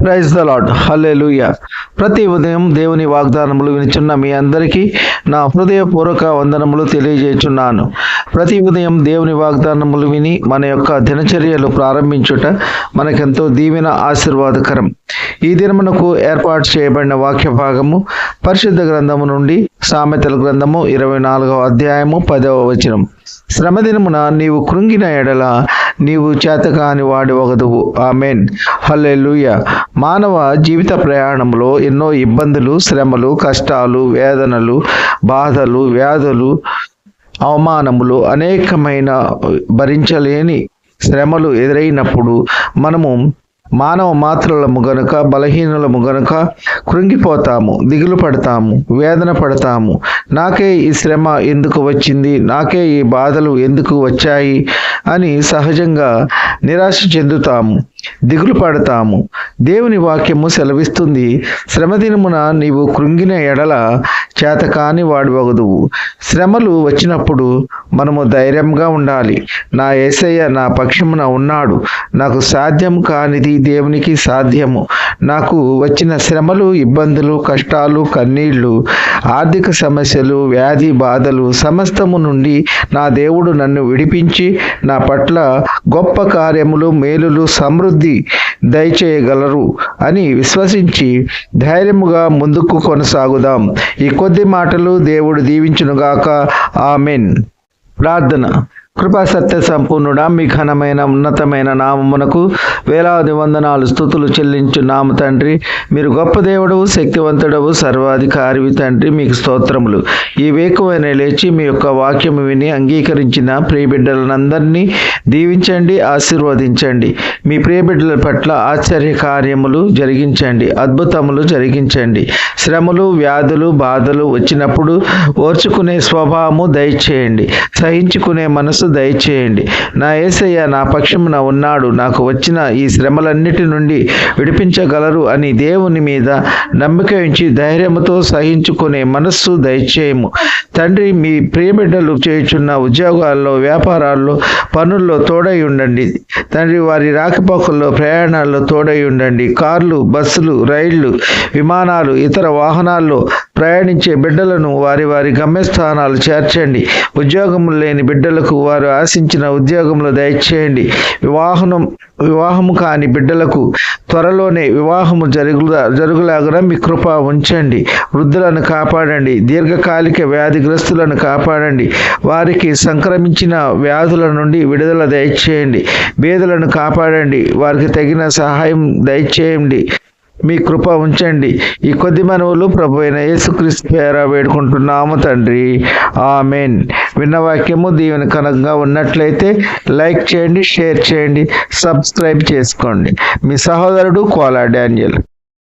Praise the lord హల్లెలూయా ప్రతి ఉదయం దేవుని వాగ్దానములు వినిచున్న మీ అందరికీ నా హృదయపూర్వక వందనములు తెలియజేస్తున్నాను ప్రతి ఉదయం దేవుని వాగ్దానములు విని మన యొక్క దినచర్యలు ప్రారంభించుట మనకెంతో దీవెన ఆశీర్వాదకరం. ఈ దినమునకు ఏర్పాటు చేయబడిన వాక్య భాగము పరిశుద్ధ గ్రంథము నుండి సామెతల గ్రంథము ఇరవై నాలుగవ అధ్యాయము పదవ వచనం. శ్రమ దినమున నీవు కృంగిన ఎడల నీవు చేతకాని వాడి ఒకదువు ఆమెన్. హల్లెలూయ. మానవ జీవిత ప్రయాణంలో ఎన్నో ఇబ్బందులు శ్రమలు కష్టాలు వేదనలు బాధలు వ్యాధులు అవమానములు అనేకమైన భరించలేని శ్రమలు ఎదురైనప్పుడు మనము మానవ మాత్రలము గనుక బలహీనులము గనుక కృంగిపోతాము దిగులు పడతాము వేదన పడతాము. నాకే ఈ శ్రమ ఎందుకు వచ్చింది? నాకే ఈ బాధలు ఎందుకు వచ్చాయి? అని సహజంగా నిరాశ చెందుతాము దిగులు పడతాము. దేవుని వాక్యము సెలవిస్తుంది శ్రమదినమున నీవు కృంగిన ఎడల చేతకాని వాడివగదువు. శ్రమలు వచ్చినప్పుడు మనము ధైర్యంగా ఉండాలి. నా ఏసయ్య నా పక్షమున ఉన్నాడు. నాకు సాధ్యం కానిది దేవునికి సాధ్యము. నాకు వచ్చిన శ్రమలు ఇబ్బందులు కష్టాలు కన్నీళ్ళు ఆర్థిక సమస్యలు వ్యాధి బాధలు సమస్తము నుండి నా దేవుడు నన్ను విడిపించి నా పట్ల గొప్ప కార్యములు మేలులు సమృద్ధి దయచేయగలరు అని విశ్వసించి ధైర్యముగా ముందుకు కొనసాగుదాం. ఈ కొద్ది మాటలు దేవుడు దీవించునుగాక ఆమెన్. ప్రార్థన. కృపా సత్య సంపూర్ణుడా మీ ఘనమైన ఉన్నతమైన నామమునకు వేలాది వందనాలు స్థుతులు చెల్లించు నామ తండ్రి. మీరు గొప్ప దేవుడవు శక్తివంతుడవు సర్వాధికారివి తండ్రి. మీకు స్తోత్రములు. ఈ వేకువైన లేచి మీ యొక్క వాక్యము విని అంగీకరించిన ప్రియబిడ్డలనందరినీ దీవించండి ఆశీర్వదించండి. మీ ప్రియబిడ్డల పట్ల ఆశ్చర్య కార్యములు జరిగించండి అద్భుతములు జరిగించండి. శ్రమలు వ్యాధులు బాధలు వచ్చినప్పుడు ఓర్చుకునే స్వభావము దయచేయండి. సహించుకునే మనసు దయచేయండి. నా ఏసయ్య నా పక్షమున ఉన్నాడు నాకు వచ్చిన ఈ ఈ శ్రమలన్నిటి నుండి విడిపించగలరు అని దేవుని మీద నమ్మిక ఉంచి ధైర్యముతో సహించుకునే మనస్సు దయచేయము. తండ్రి మీ ప్రియబిడ్డలు చేయుచున్న ఉద్యోగాల్లో వ్యాపారాల్లో పనుల్లో తోడై ఉండండి. తండ్రి వారి రాకపోకల్లో ప్రయాణాల్లో తోడై ఉండండి. కార్లు బస్సులు రైళ్ళు విమానాలు ఇతర వాహనాల్లో ప్రయాణించే బిడ్డలను వారి వారి గమ్యస్థానాలు చేర్చండి. ఉద్యోగం లేని బిడ్డలకు వారు ఆశించిన ఉద్యోగంలో దయచేయండి. వివాహం వివాహము కాని బిడ్డలకు త్వరలోనే వివాహము జరుగు జరుగులాగా మీ కృప ఉంచండి. వృద్ధులను కాపాడండి. దీర్ఘకాలిక వ్యాధిగ్రస్తులను కాపాడండి. వారికి సంక్రమించిన వ్యాధుల నుండి విడుదల దయచేయండి. బేదలను కాపాడండి. వారికి తగిన సహాయం దయచేయండి. మీ కృప ఉంచండి. ఈ కొద్ది మనవులు ప్రభు అయిన యేసుక్రీస్తు పేర వేడుకుంటున్నాము తండ్రి. ఆమెన్. విన్న వాక్యము దీవెన కనకంగా ఉన్నట్లయితే లైక్ చేయండి షేర్ చేయండి సబ్స్క్రైబ్ చేసుకోండి. మీ సహోదరుడు కోలా డానియల్.